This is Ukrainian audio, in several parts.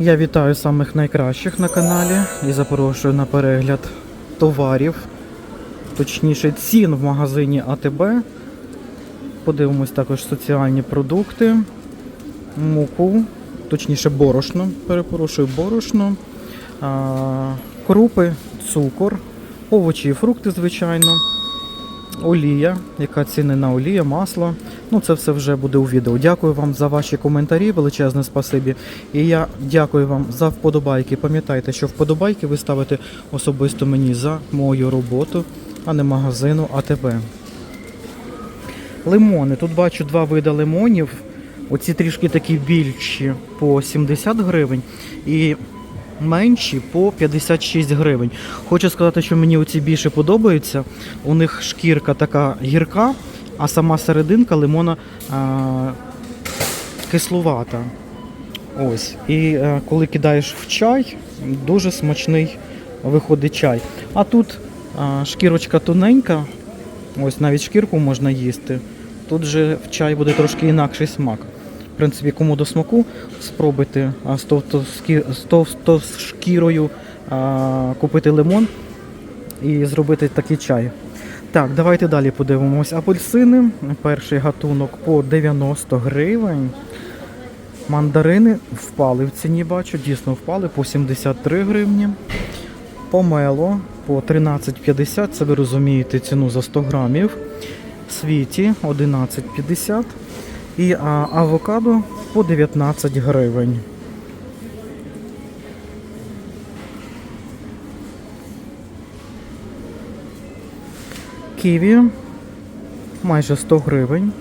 Я вітаю самих найкращих на каналі і запрошую на перегляд товарів, точніше цін в магазині АТБ. Подивимось також соціальні продукти, муку, точніше борошно, перепрошую, борошно, крупи, цукор, овочі і фрукти, звичайно, олія, яка цінена олія, масло. Ну, це все вже буде у відео. Дякую вам за ваші коментарі, величезне спасибі. І я дякую вам за вподобайки. Пам'ятайте, що вподобайки ви ставите особисто мені за мою роботу, а не магазину АТБ. Лимони. Тут бачу два види лимонів. Оці трішки такі більші по 70 гривень і менші по 56 гривень. Хочу сказати, що мені оці більше подобаються. У них шкірка така гірка, а сама серединка лимона а, кислувата. Ось. І е, коли кидаєш в чай, дуже смачний виходить чай. А тут а, шкірочка тоненька, ось навіть шкірку можна їсти. Тут же в чай буде трошки інакший смак. В принципі, кому до смаку, спробуйте а, з товстошкірою купити лимон і зробити такий чай. Так, давайте далі подивимось. Апельсини. Перший гатунок по 90 гривень. Мандарини впали в ціні, бачу, дійсно впали по 73 гривні. Помело по 13,50, це ви розумієте ціну за 100 грамів. Світі 11,50. І авокадо по 19 гривень. Ківі майже 100 гривень.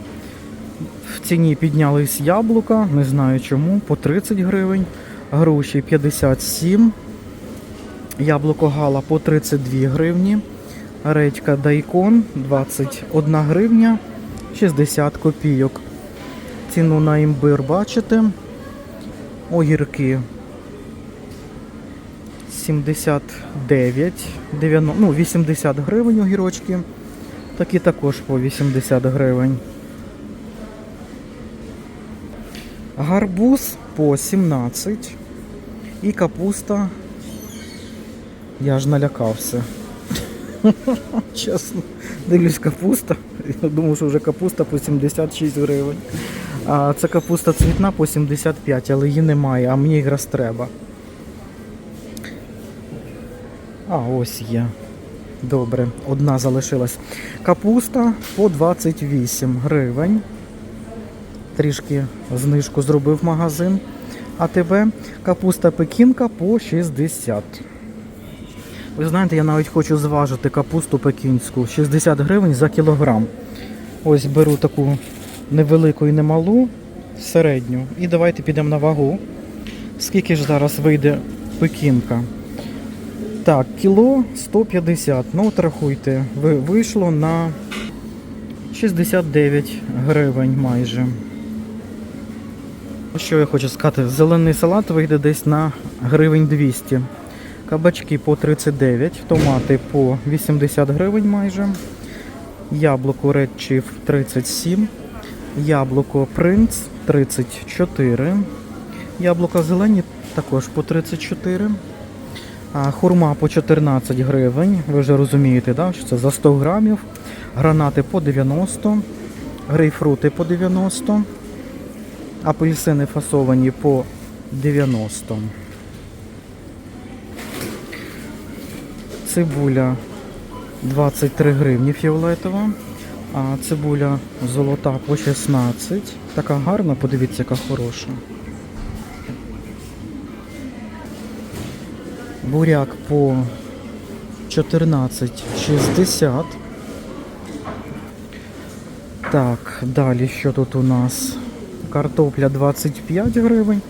В ціні піднялись яблука, не знаю чому, по 30 гривень. Груші 57. Яблуко гала по 32 гривні. Редька дайкон 21 гривня 60 копійок. Ціну на імбир бачите. Огірки 79, 90, ну 80 гривень огірочки. Такі також по 80 гривень. Гарбуз по 17. І капуста. Я ж налякався. Чесно. Дивлюсь капуста. Я думав, що вже капуста по 76 гривень. А це капуста цвітна по 75, але її немає, а мені якраз треба. А, ось є. Добре, одна залишилась. Капуста по 28 гривень. Трішки знижку зробив магазин. АТБ. Капуста пекінка по 60. Ви знаєте, я навіть хочу зважити капусту пекінську 60 гривень за кілограм. Ось беру таку невелику і немалу, середню. І давайте підемо на вагу. Скільки ж зараз вийде пекінка? Так, кіло 150. Ну, от рахуйте, вийшло на 69 гривень майже. Що я хочу сказати? Зелений салат вийде десь на гривень 200. Кабачки по 39, томати по 80 гривень майже. Яблуко Red Chief 37. Яблуко Принц 34. Яблука зелені також по 34. Хурма по 14 гривень. Ви вже розумієте, да, що це за 100 грамів. Гранати по 90, грейпфрути по 90, апельсини фасовані по 90. Цибуля 23 гривні фіолетова. А цибуля золота по 16. Така гарна, подивіться, яка хороша. Буряк по 14,60. Так, далі що тут у нас? Картопля 25 гривень,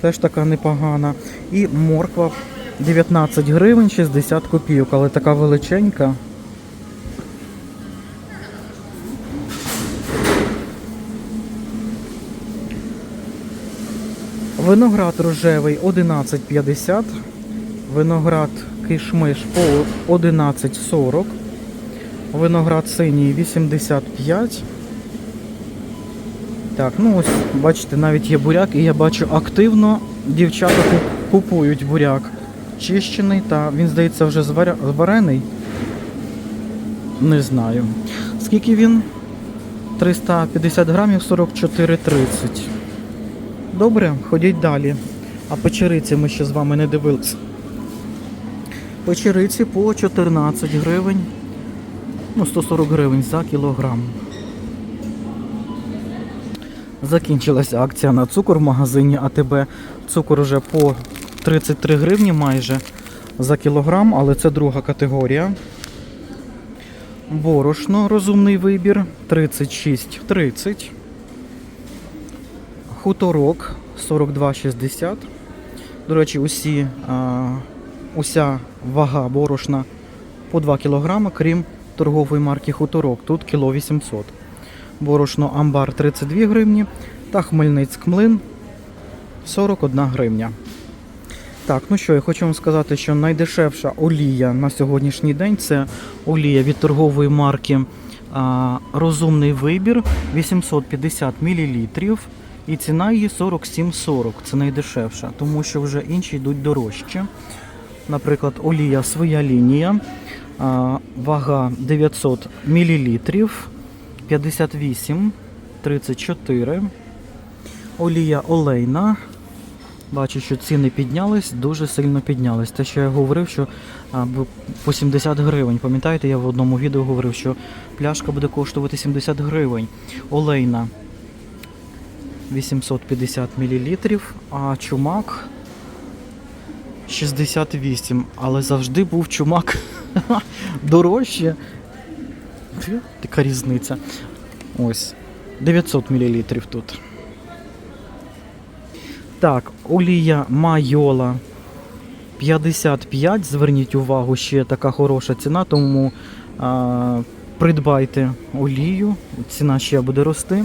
теж така непогана. І морква 19 гривень 60 копійок, але така величенька. Виноград рожевий 11,50. Виноград кишмиш по 11,40. Виноград синій 85. Так, ну ось, бачите, навіть є буряк, і я бачу активно дівчата купують буряк чищений та він, здається, вже зварений. Не знаю. Скільки він? 350 грамів 44,30. Добре, ходіть далі. А печериці ми ще з вами не дивилися. Печериці по 14 гривень. Ну, 140 гривень за кілограм. Закінчилася акція на цукор в магазині АТБ. Цукор уже по 33 гривні майже за кілограм, але це друга категорія. Борошно, розумний вибір 36,30. Хуторок 42,60. До речі, усі, а, уся вага борошна по 2 кг, крім торгової марки Хуторок. Тут кіло 800. Борошно Амбар 32 гривні та Хмельницьк млин 41 гривня. Так, ну що, я хочу вам сказати, що найдешевша олія на сьогоднішній день це олія від торгової марки а, Розумний вибір 850 мл. І ціна її 47,40. Це найдешевша, тому що вже інші йдуть дорожче. Наприклад, олія своя лінія, вага 900 мл, 58, 34. Олія олейна. Бачу, що ціни піднялись, дуже сильно піднялись. Те, що я говорив, що по 70 гривень. Пам'ятаєте, я в одному відео говорив, що пляшка буде коштувати 70 гривень. Олейна 850 мл, а чумак 68. Але завжди був чумак дорожче. Така різниця. Ось. 900 мл тут. Так, олія майола 55. Зверніть увагу, ще така хороша ціна, тому а, придбайте олію, ціна ще буде рости.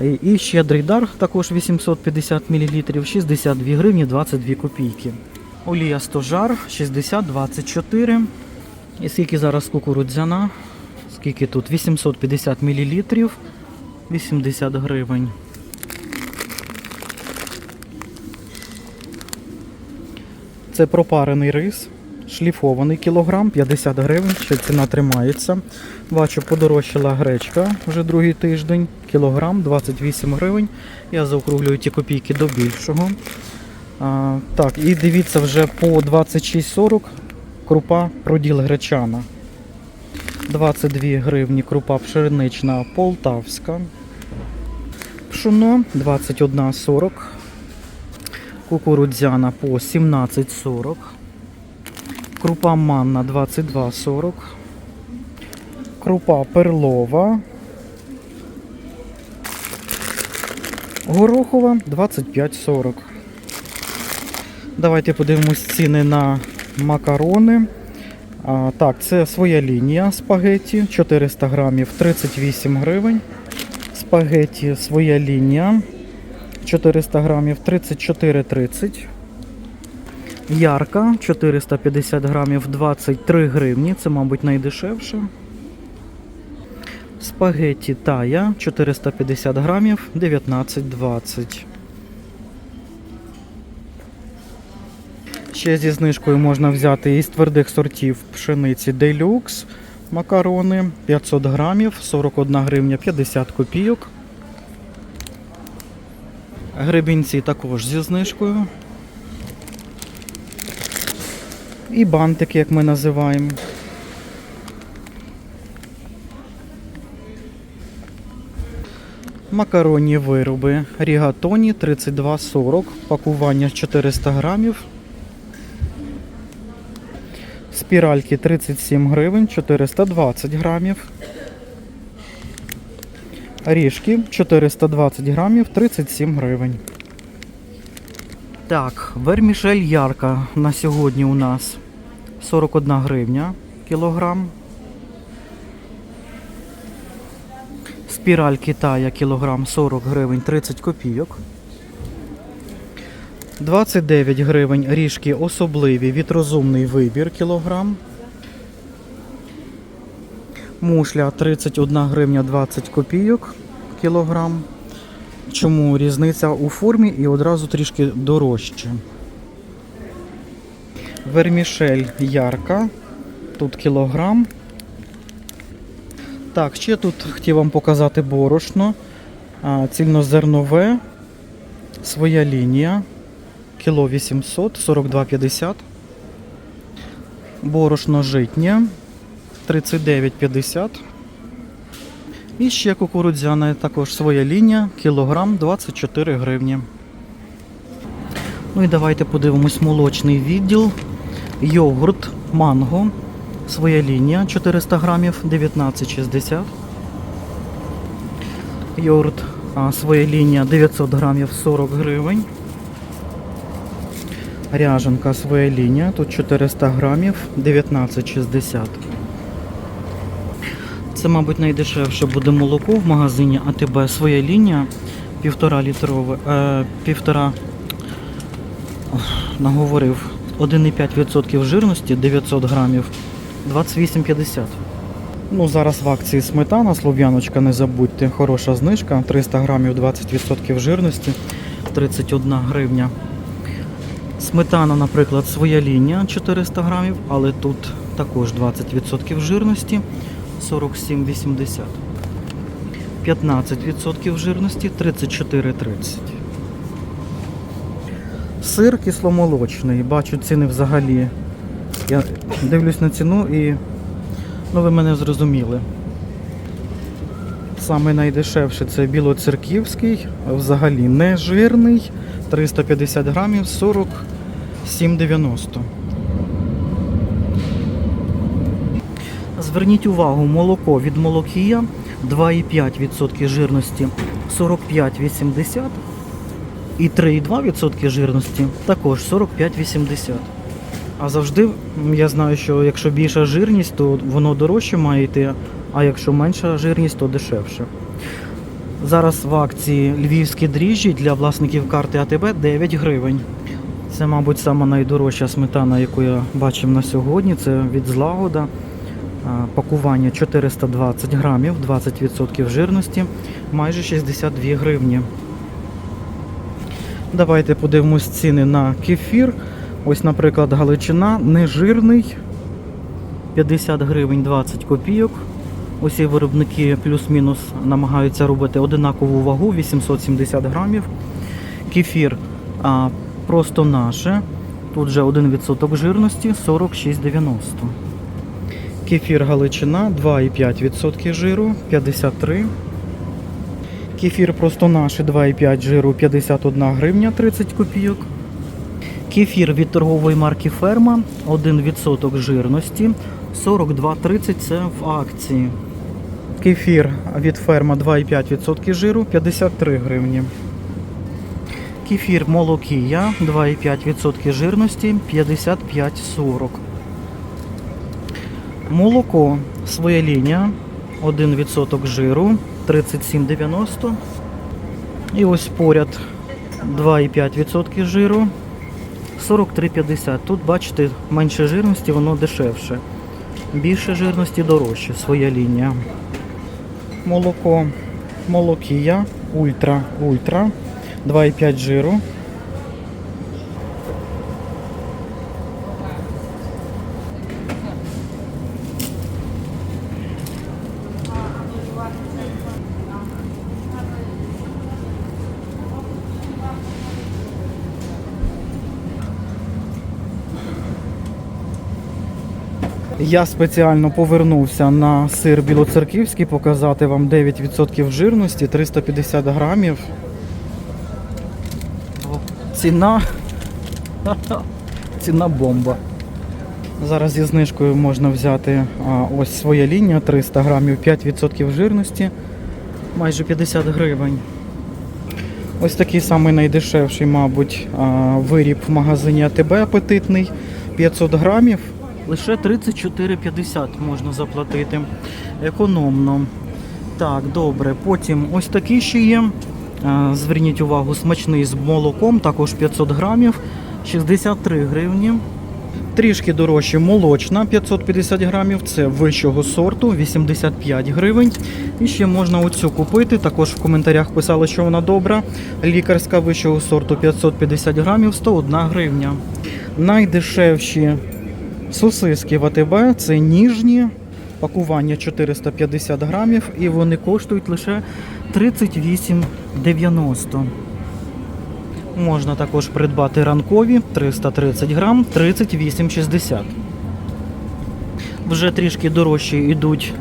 І- І щедрий дар, також 850 мл, 62 гривні 22 копійки. Олія стожар 60-24. І скільки зараз кукурудзяна? Скільки тут? 850 мл, 80 гривень. Це пропарений рис, шліфований кілограм, 50 гривень, ще ціна тримається. Бачу, подорожчала гречка вже другий тиждень, кілограм, 28 гривень. Я заокруглюю ті копійки до більшого. А, так, і дивіться, вже по 26,40 крупа проділ гречана. 22 гривні крупа пшенична полтавська. Пшоно 21,40. Кукурудзяна по 17,40. Крупа манна 22,40. Крупа перлова. Горохова 25,40. Давайте подивимось ціни на макарони. А, так, це своя лінія спагетті 400 грамів 38 гривень. Спагетті своя лінія 400 грамів 34,30. Ярка 450 грамів 23 гривні. Це, мабуть, найдешевше. Спагетті тая 450 грамів 19,20. Ще зі знижкою можна взяти із твердих сортів пшениці Deluxe макарони 500 грамів 41 гривня 50 копійок. Гребінці також зі знижкою. І бантики, як ми називаємо. Макаронні вироби. Рігатоні 32,40. Пакування 400 грамів. Спіральки 37 гривень, 420 грамів. Ріжки 420 грамів, 37 гривень. Так, вермішель ярка на сьогодні у нас 41 гривня кілограм. Спіраль Китая кілограм 40 гривень 30 копійок. 29 гривень ріжки особливі від розумний вибір кілограм. Мушля 31 гривня 20 копійок кілограм. Чому різниця у формі і одразу трішки дорожче. Вермішель ярка. Тут кілограм. Так, ще тут хотів вам показати борошно. Цільнозернове. Своя лінія. Кіло 800, 42,50. Борошно житнє 39,50. І ще кукурудзяне, також своя лінія, кілограм 24 гривні. Ну і давайте подивимось молочний відділ. Йогурт, манго, своя лінія 400 грамів 19,60. Йогурт, а, своя лінія 900 грамів 40 гривень. Ряженка своя лінія, тут 400 грамів 19,60. Це, мабуть, найдешевше буде молоко в магазині АТБ. Своя лінія півтора літрове, е, півтора наговорив 1,5% жирності 900 грамів 28,50. Ну, зараз в акції сметана, слов'яночка, не забудьте, хороша знижка, 300 грамів 20% жирності, 31 гривня. Сметана, наприклад, своя лінія 400 грамів, але тут також 20% жирності 47,80. 15% жирності 34,30. Сир кисломолочний. Бачу ціни взагалі. Я дивлюсь на ціну і ну ви мене зрозуміли. Саме найдешевше це білоцерківський, взагалі не жирний, 350 грамів 47,90. Зверніть увагу, молоко від молокія 2,5% жирності 45,80 і 3,2% жирності також 45,80. А завжди я знаю, що якщо більша жирність, то воно дорожче має йти, а якщо менша жирність, то дешевше. Зараз в акції львівські дріжджі для власників карти АТБ 9 гривень. Це, мабуть, сама найдорожча сметана, яку я бачив на сьогодні. Це від злагода. Пакування 420 грамів, 20% жирності, майже 62 гривні. Давайте подивимось ціни на кефір. Ось, наприклад, Галичина нежирний 50 гривень 20 копійок. Усі виробники плюс-мінус намагаються робити одинакову вагу 870 грамів. Кефір а, просто наше. Тут же 1% жирності 46,90. Кефір Галичина 2,5% жиру 53. Кефір просто наше 2,5 жиру 51 гривня 30 копійок. Кефір від торгової марки Ферма 1% жирності 42,30 це в акції. Кефір від ферма 2,5% жиру 53 гривні. Кефір молокія 2,5% жирності 55,40. Молоко своя лінія 1% жиру 37,90. І ось поряд 2,5% жиру 43,50. Тут, бачите, менше жирності, воно дешевше. Більше жирності дорожче, своя лінія. Молоко молокія ультра ультра 2,5 жиру. Я спеціально повернувся на сир білоцерківський, показати вам 9% жирності, 350 грамів. Ціна. Ціна бомба. Зараз зі знижкою можна взяти а, ось своя лінія 300 грамів, 5% жирності, майже 50 гривень. Ось такий самий найдешевший, мабуть, а, виріб в магазині АТБ апетитний. 500 грамів. Лише 34,50 можна заплатити. Економно. Так, добре. Потім ось такий ще є. Зверніть увагу, смачний з молоком, також 500 грамів, 63 гривні. Трішки дорожче молочна 550 грамів, це вищого сорту 85 гривень. І ще можна оцю купити. Також в коментарях писали, що вона добра. Лікарська вищого сорту 550 грамів 101 гривня. Найдешевші сосиски в АТБ це ніжні, пакування 450 грамів, і вони коштують лише 38,90. Можна також придбати ранкові 330 грам 38,60. Вже трішки дорожчі йдуть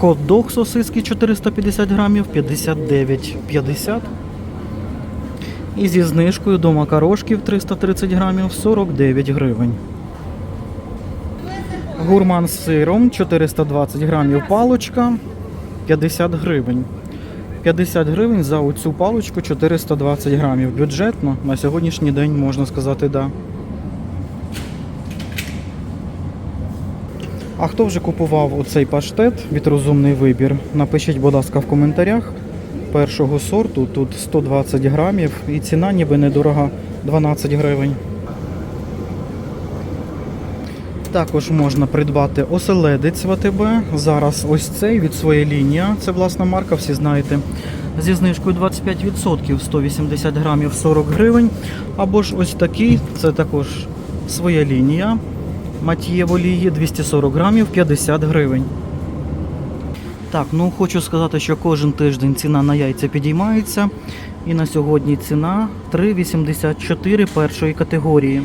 хот-дог сосиски 450 грамів 59,50. І зі знижкою до макарошків 330 грамів 49 гривень. Гурман з сиром 420 грамів палочка 50 гривень. 50 гривень за оцю паличку 420 грамів. Бюджетно на сьогоднішній день можна сказати да. А хто вже купував оцей паштет від розумний вибір? Напишіть, будь ласка, в коментарях. Першого сорту тут 120 грамів і ціна ніби недорога 12 гривень. Також можна придбати оселедець в АТБ. Зараз ось цей від своєї лінії. Це власна марка, всі знаєте. Зі знижкою 25% 180 грамів 40 гривень. Або ж ось такий, це також своя лінія. Матіє в 240 грамів 50 гривень. Так, ну хочу сказати, що кожен тиждень ціна на яйця підіймається. І на сьогодні ціна 3,84 першої категорії.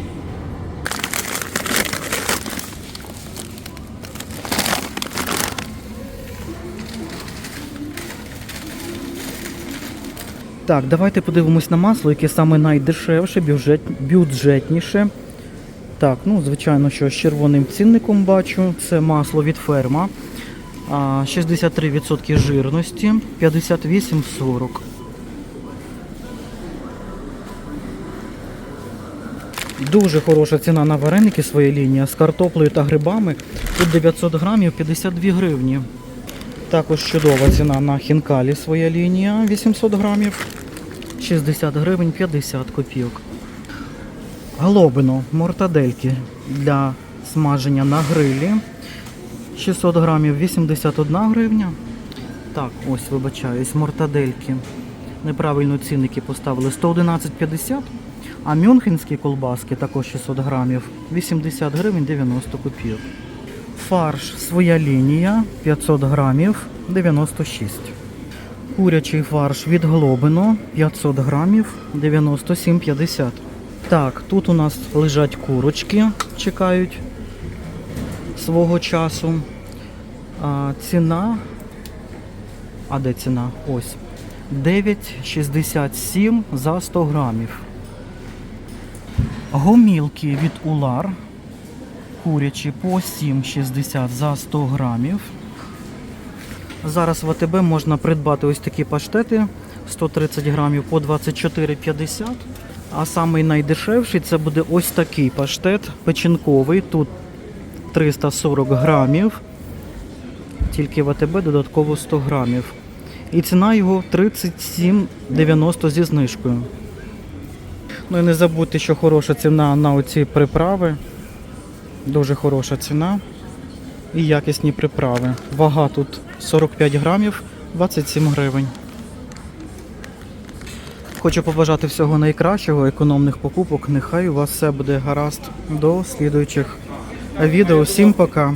Так, давайте подивимось на масло, яке саме найдешевше, бюджет, бюджетніше. Так, ну звичайно, що з червоним цінником бачу. Це масло від ферма. 63% жирності, 58,40. Дуже хороша ціна на вареники своя лінія з картоплею та грибами. Тут 900 грамів 52 гривні. Також чудова ціна на хінкалі своя лінія 800 грамів. 60 гривень 50 копійок. Голобино, мортадельки для смаження на грилі. 600 грамів 81 гривня. Так, ось вибачаюсь, мортадельки. Неправильно цінники поставили 111,50. А мюнхенські колбаски також 600 грамів 80 гривень 90 копійок. Фарш своя лінія 500 грамів 96. Курячий фарш від Глобино 500 грамів 97,50. Так, тут у нас лежать курочки, чекають свого часу. А, ціна. А де ціна? Ось. 9,67 за 100 грамів. Гомілки від Улар. Курячі по 7,60 за 100 грамів. Зараз в АТБ можна придбати ось такі паштети 130 грамів по 24,50. А самий найдешевший це буде ось такий паштет печінковий. Тут 340 грамів. Тільки в АТБ додатково 100 грамів. І ціна його 37,90 зі знижкою. Ну і не забудьте, що хороша ціна на оці приправи. Дуже хороша ціна і якісні приправи. Вага тут 45 грамів, 27 гривень. Хочу побажати всього найкращого, економних покупок. Нехай у вас все буде гаразд. До слідуючих відео. Всім пока!